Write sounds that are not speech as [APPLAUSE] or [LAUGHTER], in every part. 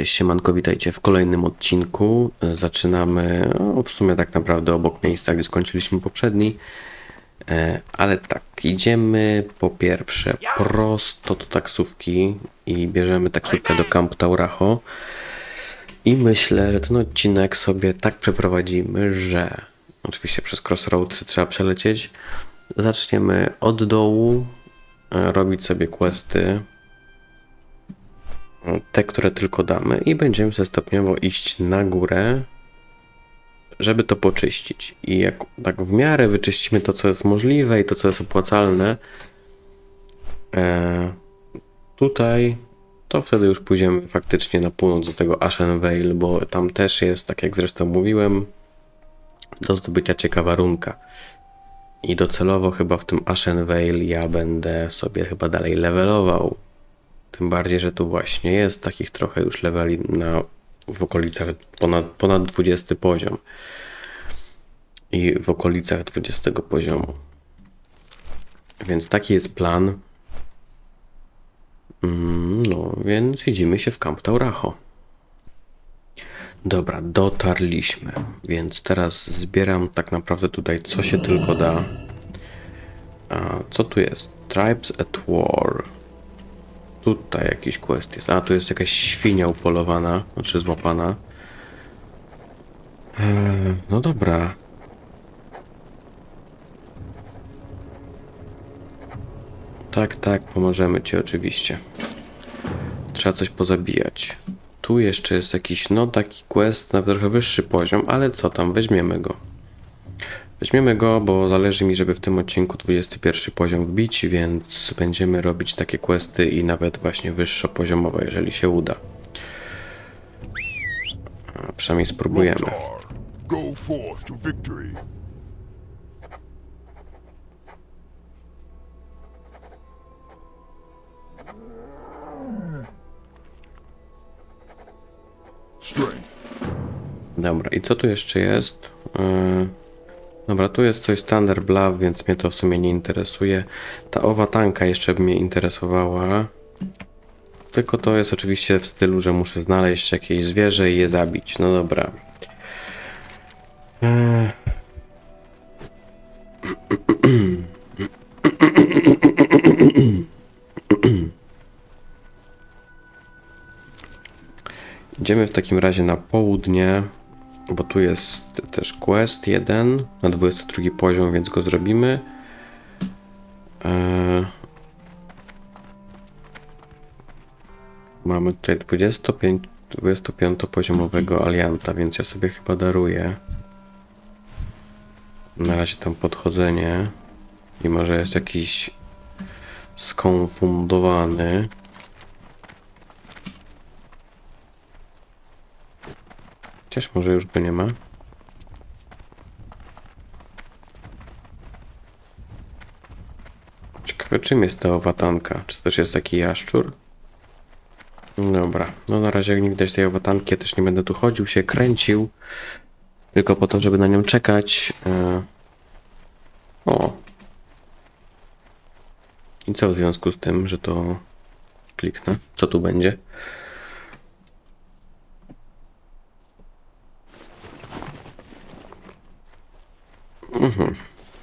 Cześć, siemanko, witajcie w kolejnym odcinku. E, Zaczynamy no, w sumie tak naprawdę obok miejsca, gdzie skończyliśmy poprzedni. E, Ale tak, idziemy po pierwsze prosto do taksówki i bierzemy taksówkę do Camp Tauracho. I myślę, że ten odcinek sobie tak przeprowadzimy, że oczywiście przez Crossroadsy trzeba przelecieć. Zaczniemy od dołu, e, robić sobie questy, te, które tylko damy, i będziemy sobie stopniowo iść na górę, żeby to poczyścić. I jak tak w miarę wyczyścimy to, co jest możliwe i to, co jest opłacalne, e, tutaj, to wtedy już pójdziemy faktycznie na północ do tego Ashen Vale, bo tam też jest, tak jak zresztą mówiłem, do zdobycia ciekawa runka. I docelowo chyba w tym Ashen Vale ja będę sobie chyba dalej levelował. Tym bardziej, że tu właśnie jest takich trochę już leveli na, w okolicach ponad, ponad 20 poziom. I w okolicach 20 poziomu. Więc taki jest plan. Mm, No, więc widzimy się w Camp Tauracho. Dobra, dotarliśmy. Więc teraz zbieram tak naprawdę tutaj co się tylko da. A co tu jest? Tribes at War. Tutaj jakiś quest jest. A, tu jest jakaś świnia upolowana, znaczy złapana. Eee, no dobra. Tak, tak, pomożemy ci oczywiście. Trzeba coś pozabijać. Tu jeszcze jest jakiś, no taki quest na trochę wyższy poziom, ale co tam, weźmiemy go. Weźmiemy go, bo zależy mi, żeby w tym odcinku 21 poziom wbić, więc będziemy robić takie questy i nawet właśnie wyższopoziomowe, jeżeli się uda. A przynajmniej spróbujemy. Dobra, i co tu jeszcze jest? Yy, Dobra, tu jest coś Thunder Bluff, więc mnie to w sumie nie interesuje. Ta owatanka jeszcze by mnie interesowała. Tylko to jest oczywiście w stylu, że muszę znaleźć jakieś zwierzę i je zabić. No dobra. Eee. [CLEARS THROAT] Idziemy w takim razie na południe, bo tu jest też quest jeden na 22 poziom, więc go zrobimy. Eee, Mamy tutaj 25, 25 poziomowego alianta, więc ja sobie chyba daruję. Na razie tam podchodzenie. I może jest jakiś skonfundowany. Chociaż może już go nie ma. Ciekawe czym jest ta owatanka? Czy to też jest taki jaszczur? Dobra, no na razie jak nie widać tej owatanki, ja też nie będę tu chodził, się kręcił. Tylko po to, żeby na nią czekać. E, O. I co w związku z tym, że to kliknę? Co tu będzie?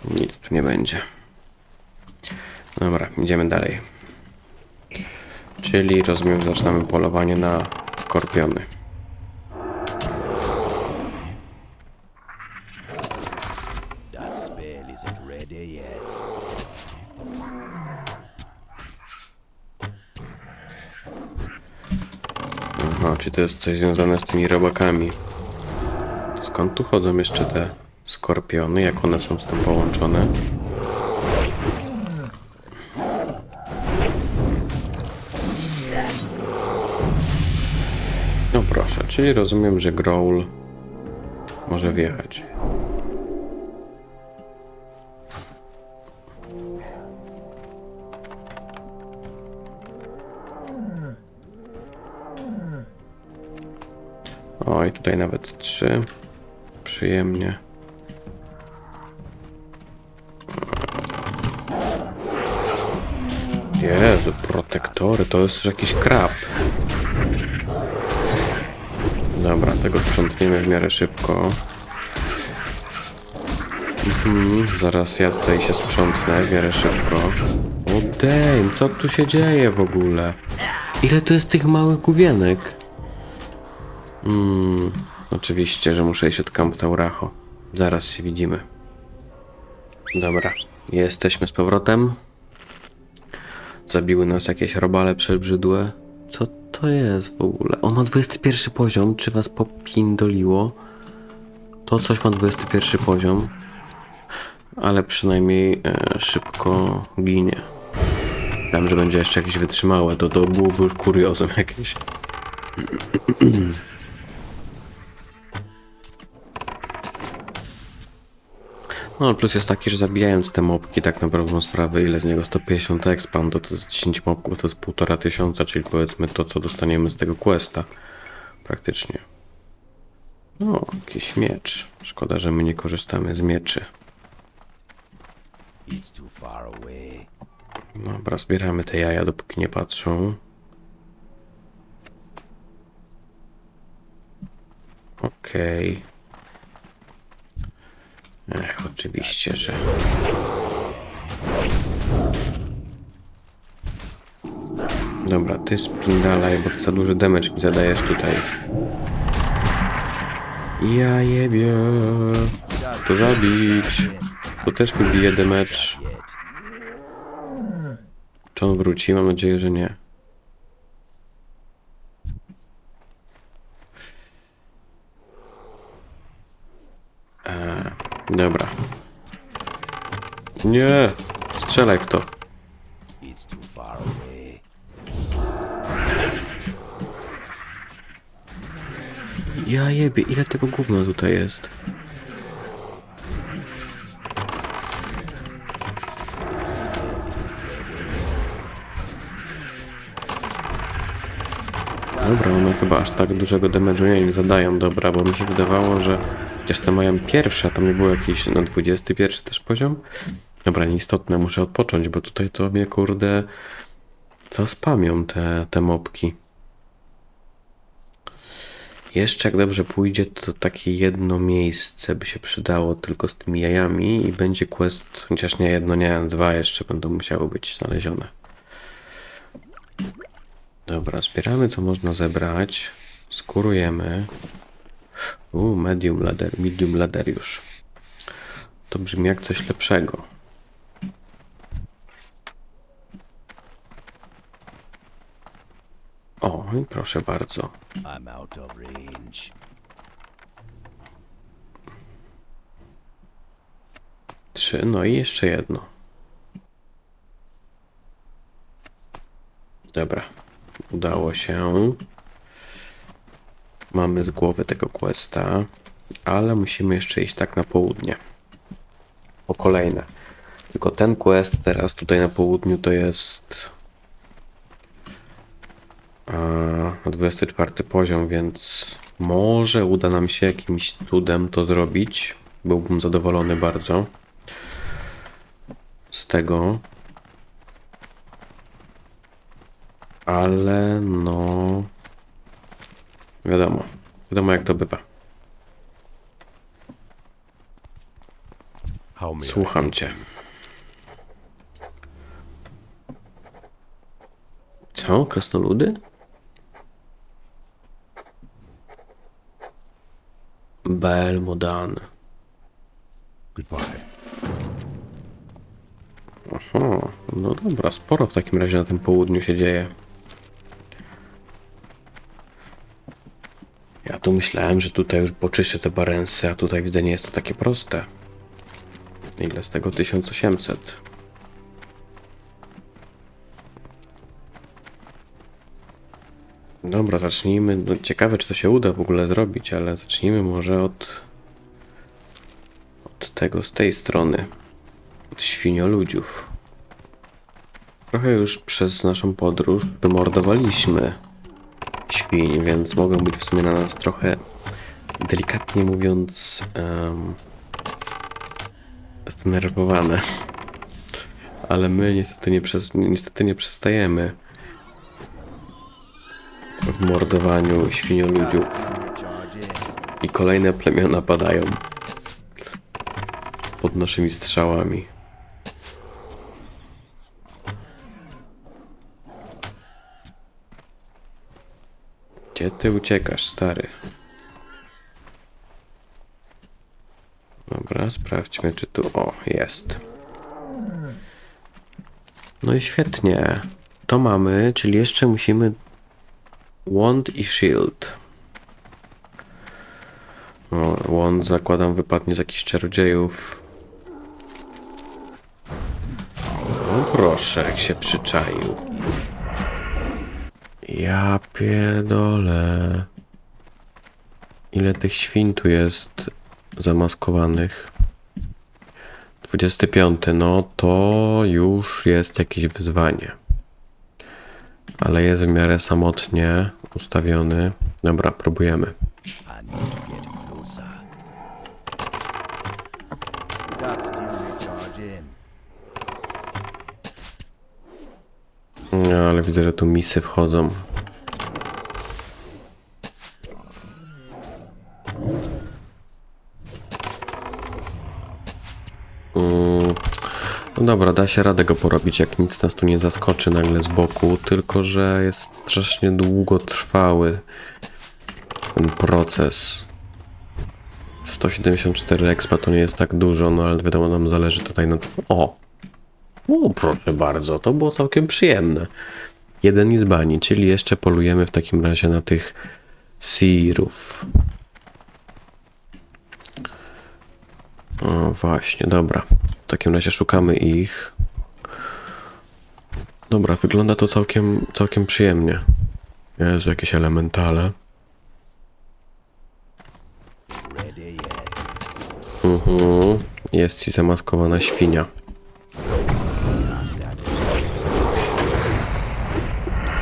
Nic tu nie będzie. Dobra, idziemy dalej. Czyli rozumiem, zaczynamy polowanie na skorpiony. Aha, czy to jest coś związane z tymi robakami? Skąd tu chodzą jeszcze te skorpiony? Jak one są z tym połączone? No proszę, czyli rozumiem, że Growl może wjechać. Oj, tutaj nawet trzy. Przyjemnie. Jezu, protektory, to jest jakiś krab. Dobra, tego sprzątniemy w miarę szybko. Mhm, zaraz ja tutaj się sprzątnę w miarę szybko. O damn, co tu się dzieje w ogóle? Ile tu jest tych małych główienek? Mm, oczywiście, że muszę iść od Camp Tauracho. Zaraz się widzimy. Dobra, jesteśmy z powrotem. Zabiły nas jakieś robale przebrzydłe. Co to jest w ogóle? On ma 21 poziom, czy was popindoliło? To coś ma 21 poziom. Ale przynajmniej e, szybko ginie. Myślałem, że będzie jeszcze jakieś wytrzymałe, to to byłoby już kuriozum jakieś. [CLEARS THROAT] No, plus jest taki, że zabijając te mopki, tak na dobrą sprawę, ile z niego 150 expand, to, to jest 10 mopków, to jest półtora tysiąca, czyli powiedzmy to, co dostaniemy z tego questa. Praktycznie. No, jakiś miecz. Szkoda, że my nie korzystamy z mieczy. Dobra, zbieramy te jaja, dopóki nie patrzą. Okej. Ech, oczywiście, że... Dobra, ty spindalaj, bo ty za duży damage mi zadajesz tutaj. Ja jebie. To zabić. To też mi bije damage. Czy on wróci? Mam nadzieję, że nie. Eee, dobra. Nie! Strzelaj w to. Ja jebie, ile tego gówna tutaj jest? Dobra, one chyba aż tak dużego damage'u nie zadają, dobra, bo mi się wydawało, że chociaż te mają pierwsze, tam nie było jakiś na 21 też poziom. Dobra, nieistotne, muszę odpocząć, bo tutaj to mnie kurde zaspamią te, te mopki. Jeszcze jak dobrze pójdzie, to takie jedno miejsce by się przydało tylko z tymi jajami i będzie quest, chociaż nie jedno, nie, dwa jeszcze będą musiały być znalezione. Dobra, zbieramy co można zebrać. Skurujemy. U, medium ladder, medium ladder już. To brzmi jak coś lepszego. O, proszę bardzo. I'm out of range. Trzy, no i jeszcze jedno. Dobra, udało się. Mamy z głowy tego questa, ale musimy jeszcze iść tak na południe. Po kolejne. Tylko ten quest teraz tutaj na południu to jest na 24 poziom, więc może uda nam się jakimś cudem to zrobić. Byłbym zadowolony bardzo z tego. Ale no. Wiadomo. Wiadomo jak to bywa. Słucham cię. Co? Krasnoludy? Belmodan. Goodbye. Aha, no dobra, sporo w takim razie na tym południu się dzieje. Ja tu myślałem, że tutaj już poczyszczę te barensy, a tutaj widzę nie jest to takie proste. Ile z tego? 1800. Dobra, zacznijmy. No, ciekawe, czy to się uda w ogóle zrobić, ale zacznijmy może od. od tego z tej strony. Od świnioludziów. Trochę już przez naszą podróż wymordowaliśmy więc mogą być w sumie na nas trochę, delikatnie mówiąc, um, zdenerwowane. Ale my niestety nie, przez, niestety nie przestajemy w mordowaniu świnioludziów. I kolejne plemiona padają. Pod naszymi strzałami. Gdzie ty uciekasz, stary? Dobra, sprawdźmy, czy tu. O, jest. No i świetnie. To mamy, czyli jeszcze musimy. Wand i shield. O, wand zakładam wypadnie z jakichś czarodziejów. No proszę, jak się przyczaił. Ja pierdolę. Ile tych świn tu jest zamaskowanych? 25, no to już jest jakieś wyzwanie. Ale jest w miarę samotnie ustawiony. Dobra, próbujemy. No, ale widzę, że tu misy wchodzą. Dobra, da się radę go porobić, jak nic nas tu nie zaskoczy nagle z boku, tylko że jest strasznie długotrwały ten proces. 174 expa to nie jest tak dużo, no ale wiadomo, nam zależy tutaj na... O! O, proszę bardzo, to było całkiem przyjemne. Jeden i z bani, czyli jeszcze polujemy w takim razie na tych sirów. O, właśnie, dobra. W takim razie szukamy ich. Dobra, wygląda to całkiem, całkiem przyjemnie. Jest jakieś elementale. Mhm. Jest ci zamaskowana świnia.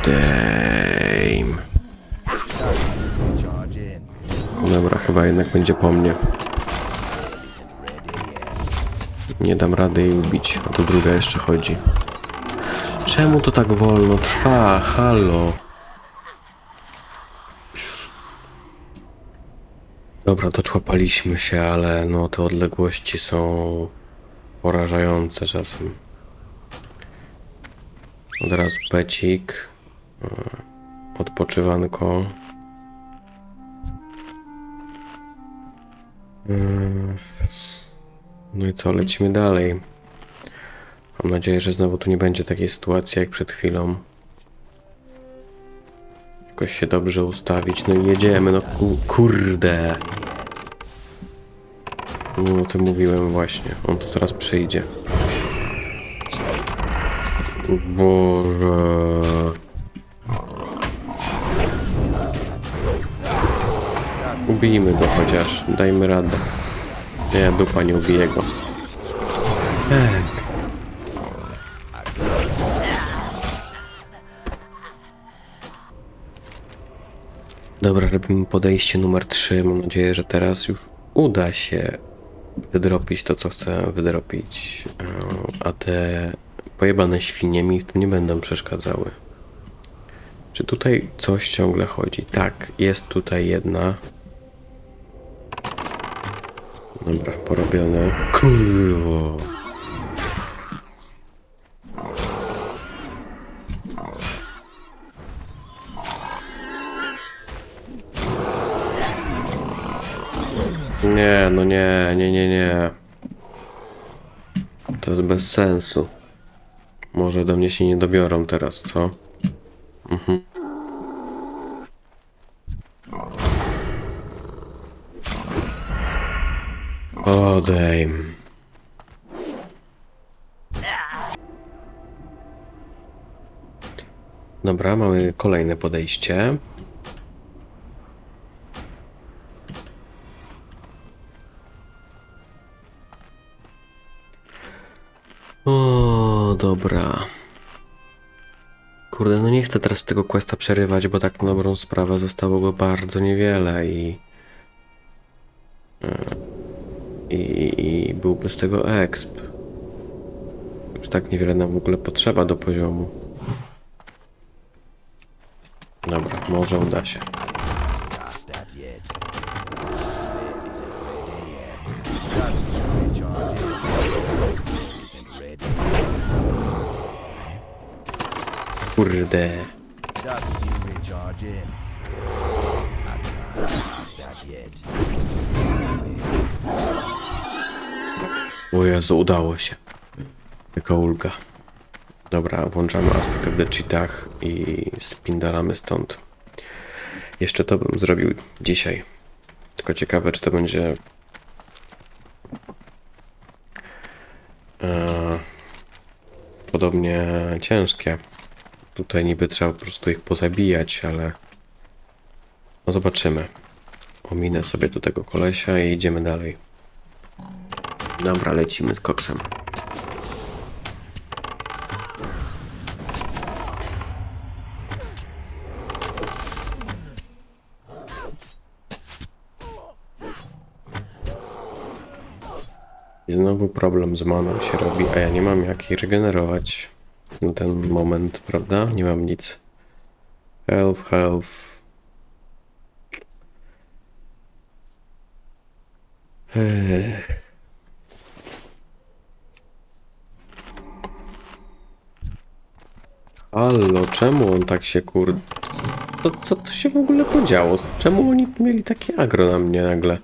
Damn. Dobra, chyba jednak będzie po mnie. Nie dam rady jej ubić, a tu druga jeszcze chodzi. Czemu to tak wolno trwa? Halo. Dobra, doczłapaliśmy się, ale no te odległości są porażające czasem. Od razu pecik. e, Odpoczywanko. Mm. No i co, lecimy dalej. Mam nadzieję, że znowu tu nie będzie takiej sytuacji jak przed chwilą. Jakoś się dobrze ustawić. No i jedziemy, no ku kurde. No o tym mówiłem właśnie. On tu teraz przyjdzie. Boże. Ubijmy go chociaż. Dajmy radę. Nie, dupa nie ubije go. Dobra, robimy podejście numer 3. Mam nadzieję, że teraz już uda się wydropić to, co chcę wydropić. E, A te pojebane świnie mi w tym nie będą przeszkadzały. Czy tutaj coś ciągle chodzi? Tak, jest tutaj jedna. Dobra, porobione. Kurwo. Nie, no nie, nie, nie, nie. To jest bez sensu. Może do mnie się nie dobiorą teraz, co? Mhm. Odejm. Dobra, mamy kolejne podejście. O, dobra. Kurde, no nie chcę teraz tego questa przerywać, bo tak na dobrą sprawę zostało go bardzo niewiele i... I, i byłby z tego exp. Już tak niewiele nam w ogóle potrzeba do poziomu. Dobra, może uda się. Past O Jezu, udało się. Jaka ulga. Dobra, włączamy aspekt the cheatach i spindalamy stąd. Jeszcze to bym zrobił dzisiaj. Tylko ciekawe, czy to będzie... E, podobnie ciężkie. Tutaj niby trzeba po prostu ich pozabijać, ale... No zobaczymy. Ominę sobie do tego kolesia i idziemy dalej. Dobra, lecimy z koksem. Znowu problem z maną się robi, a ja nie mam jak jej regenerować na ten moment, prawda? Nie mam nic. Health, health. Ech. Allo, czemu on tak się kur... To, co to się w ogóle podziało? Czemu oni mieli takie agro na mnie nagle?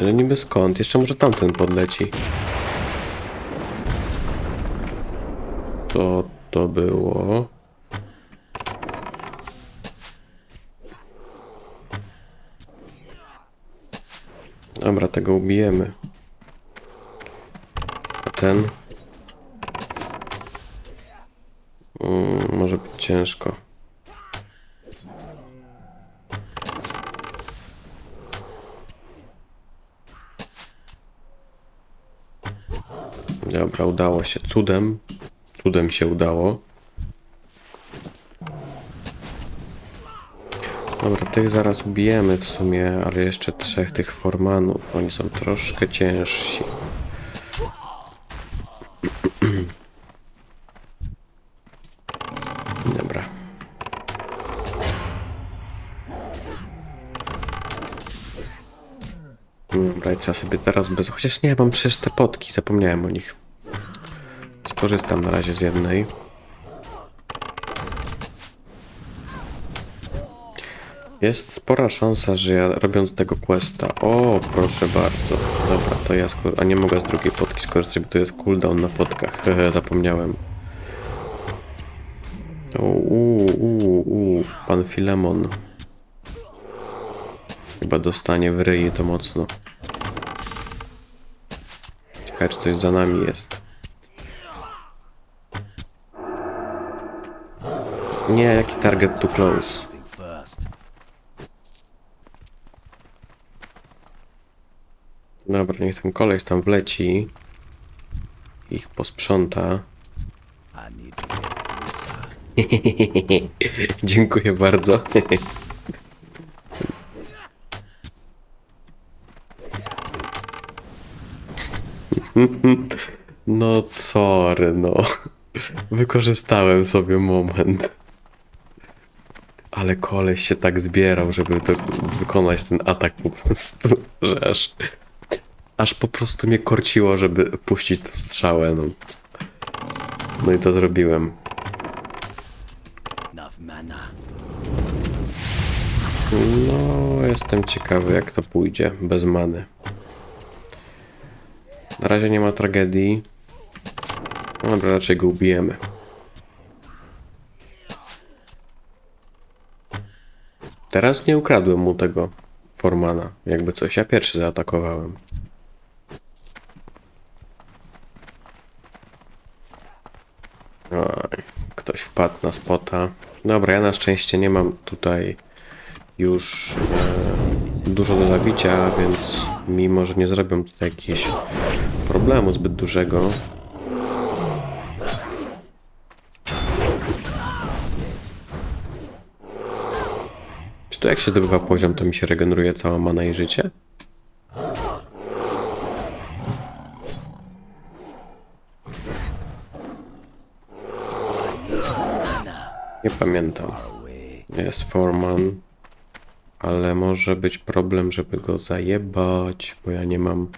Ale niby skąd? Jeszcze może tamten podleci. To to było... Dobra, tego ubijemy. A ten? Mm, może być ciężko. Dobra, udało się. Cudem. Cudem się udało. Dobra, tych zaraz ubijemy w sumie, ale jeszcze trzech tych formanów. Oni są troszkę ciężsi. Dobra. Dobra, i trzeba sobie teraz bez... Chociaż nie, mam przecież te potki, zapomniałem o nich. Skorzystam na razie z jednej. Jest spora szansa, że ja robiąc tego questa... O, proszę bardzo. Dobra, to ja skor... A nie mogę z drugiej potki skorzystać, bo to jest cooldown na potkach. [LAUGHS] Zapomniałem. Uuu, uuu, uuu, pan Filemon. Chyba dostanie w ryj to mocno. Ciekawe, czy coś za nami jest. Nie, jaki target too close. Dobra, niech ten koleś tam wleci. Ich posprząta. To. [LAUGHS] Dziękuję bardzo. [LAUGHS] [LAUGHS] No sorry, no. Wykorzystałem sobie moment. Ale koleś się tak zbierał, żeby to wykonać ten atak po prostu, [LAUGHS] że aż, aż po prostu mnie korciło, żeby puścić tę strzałę, no. No i to zrobiłem. No, jestem ciekawy, jak to pójdzie bez many. Na razie nie ma tragedii. No Dobra, raczej go ubijemy. Teraz nie ukradłem mu tego Formana. Jakby coś, ja pierwszy zaatakowałem. Oj, ktoś wpadł na spota. Dobra, ja na szczęście nie mam tutaj już e, dużo do zabicia, więc mimo, że nie zrobią tutaj jakiegoś problemu zbyt dużego. Czy to jak się zdobywa poziom, to mi się regeneruje cała mana i życie? Nie pamiętam. Jest Foreman. ale może być problem, żeby go zajebać, bo ja nie mam...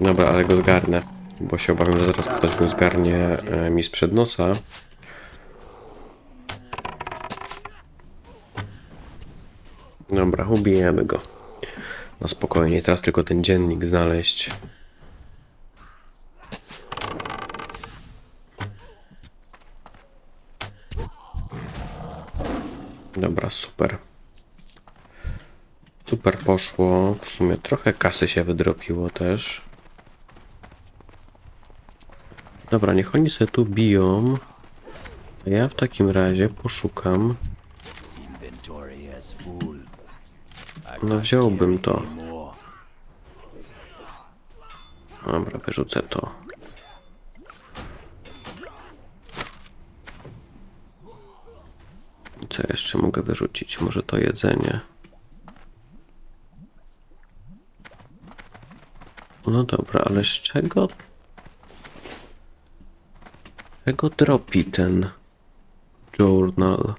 Dobra, ale go zgarnę, bo się obawiam, że zaraz ktoś go zgarnie e, mi sprzed nosa. Dobra, ubijemy go. Na spokojnie, teraz tylko ten dziennik znaleźć. Dobra, super. Super poszło. W sumie trochę kasy się wydropiło też. Dobra, niech oni sobie tu biją. A ja w takim razie poszukam. No wziąłbym to. Dobra, wyrzucę to. Co jeszcze mogę wyrzucić? Może to jedzenie. No dobra, ale z czego? Czego dropi ten journal?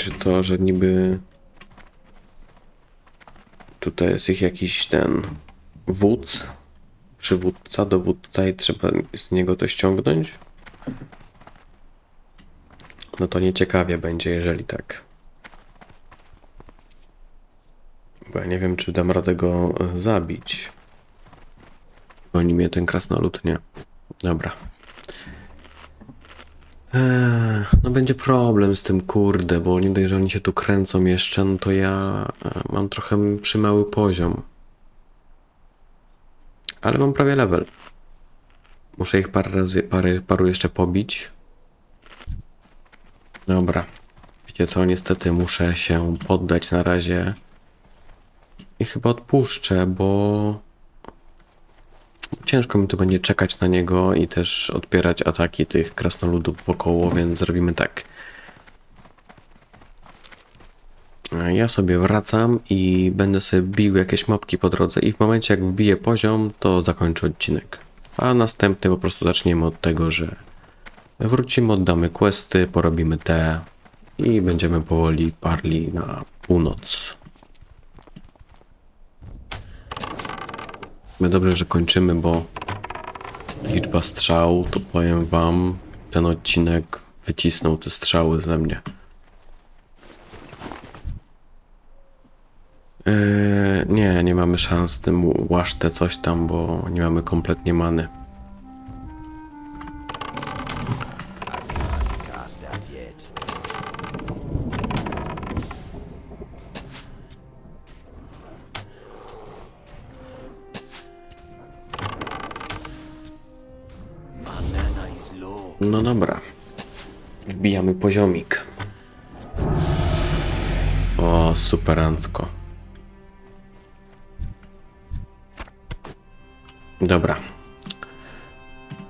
Czy to, że niby tutaj jest ich jakiś ten wódz, przywódca, dowódca i trzeba z niego to ściągnąć? No to nieciekawie będzie, jeżeli tak. Nie wiem, czy dam radę go e, zabić. Goni mnie ten krasnolud, nie. Dobra. Eee, no będzie problem z tym, kurde, bo nie dość, że oni się tu kręcą jeszcze, no to ja e, mam trochę przymały poziom. Ale mam prawie level. Muszę ich parę razy, parę, paru jeszcze pobić. Dobra. Wiecie co, niestety muszę się poddać na razie. I chyba odpuszczę, bo ciężko mi tu będzie czekać na niego i też odpierać ataki tych krasnoludów wokoło, więc zrobimy tak. Ja sobie wracam i będę sobie bił jakieś mopki po drodze i w momencie jak wbiję poziom, to zakończę odcinek. A następny po prostu zaczniemy od tego, że wrócimy, oddamy questy, porobimy te i będziemy powoli parli na północ. Sumie dobrze, że kończymy, bo liczba strzał, to powiem wam, ten odcinek wycisnął te strzały ze mnie. Eee, nie, nie mamy szans tym łaszte coś tam, bo nie mamy kompletnie many. Wbijamy poziomik. O, superancko. Dobra.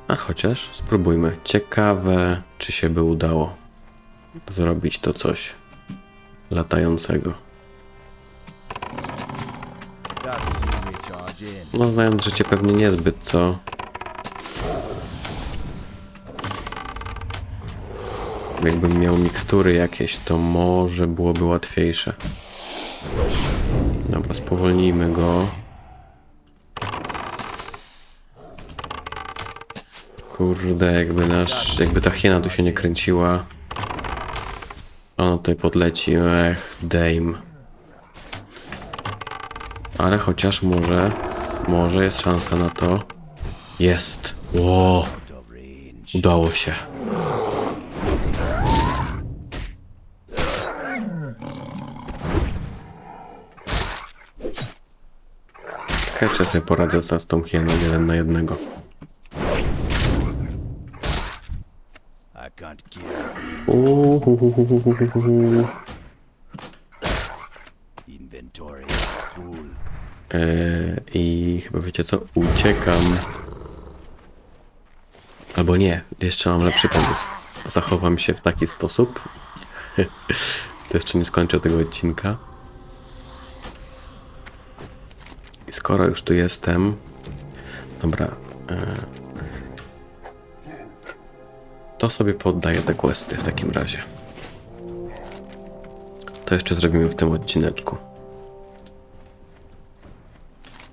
A chociaż spróbujmy. Ciekawe, czy się by udało zrobić to coś latającego. No, znając życie pewnie niezbyt, co? Jakbym miał mikstury jakieś, to może byłoby łatwiejsze. Dobra, spowolnijmy go. Kurde, jakby nasz, jakby ta hiena tu się nie kręciła. Ona tutaj podleci, ech, dame. Ale chociaż może, może jest szansa na to. Jest. Ło, udało się. Ja sobie poradzę z tą hieną jeden na jednego. Eee, I chyba wiecie co? Uciekam. Albo nie, jeszcze mam lepszy pomysł. Zachowam się w taki sposób. to jeszcze nie skończę tego odcinka. I skoro już tu jestem. Dobra. E, To sobie poddaję te questy w takim razie. To jeszcze zrobimy w tym odcineczku.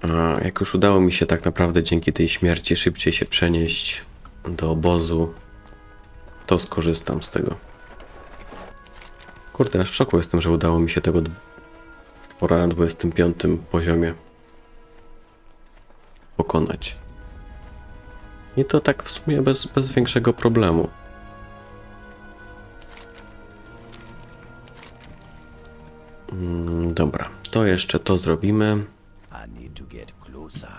A jak już udało mi się tak naprawdę dzięki tej śmierci szybciej się przenieść do obozu, to skorzystam z tego. Kurde, aż w szoku jestem, że udało mi się tego dw- pora na 25 poziomie pokonać. I to tak w sumie bez, bez większego problemu. Mm, Dobra, to jeszcze to zrobimy. Closer.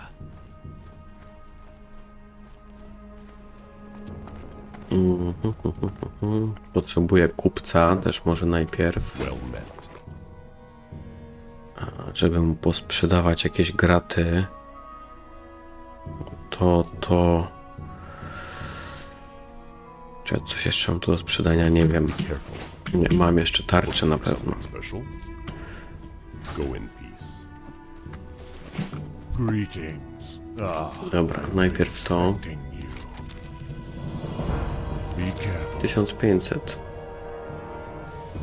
Potrzebuję kupca też może najpierw, żeby mu posprzedawać jakieś graty. To, to... Czy ja coś jeszcze mam tu do sprzedania? Nie wiem. Nie, mam jeszcze tarczę na pewno. Ah, Dobra, najpierw to. expecting you. Be careful. 1500.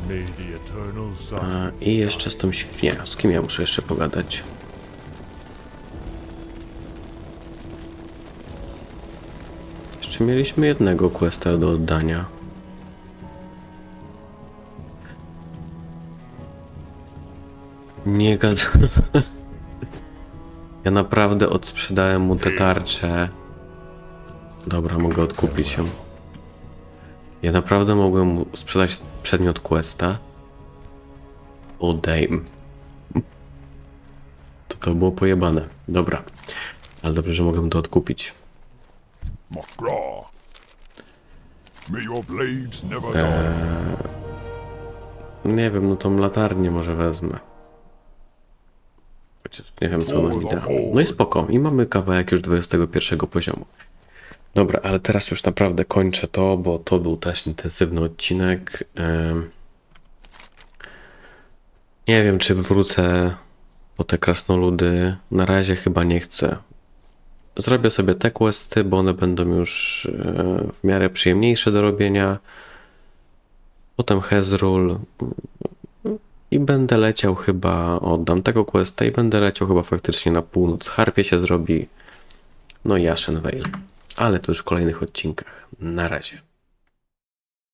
May the eternal sun A, I jeszcze z tą świnią. Z kim ja muszę jeszcze pogadać? Jeszcze mieliśmy jednego questa do oddania. Nie gad... Ja naprawdę odsprzedałem mu te tarcze. Dobra, mogę odkupić ją. Ja naprawdę mogłem mu sprzedać przedmiot questa. O damn. To to było pojebane. Dobra. Ale dobrze, że mogłem to odkupić. McGraw. May your blades never dull. Nie wiem, no tą latarnię może wezmę. Chociaż nie wiem, co ona mi da. No i spoko. I mamy kawałek już 21 poziomu. Dobra, ale teraz już naprawdę kończę to, bo to był też intensywny odcinek. Em, Nie wiem, czy wrócę po te krasnoludy. Na razie chyba nie chcę. Zrobię sobie te questy, bo one będą już e, w miarę przyjemniejsze do robienia. Potem Hezrul. I będę leciał chyba, oddam tego questa i będę leciał chyba faktycznie na północ. Harpie się zrobi. No i Ashenvale. Ale to już w kolejnych odcinkach. Na razie.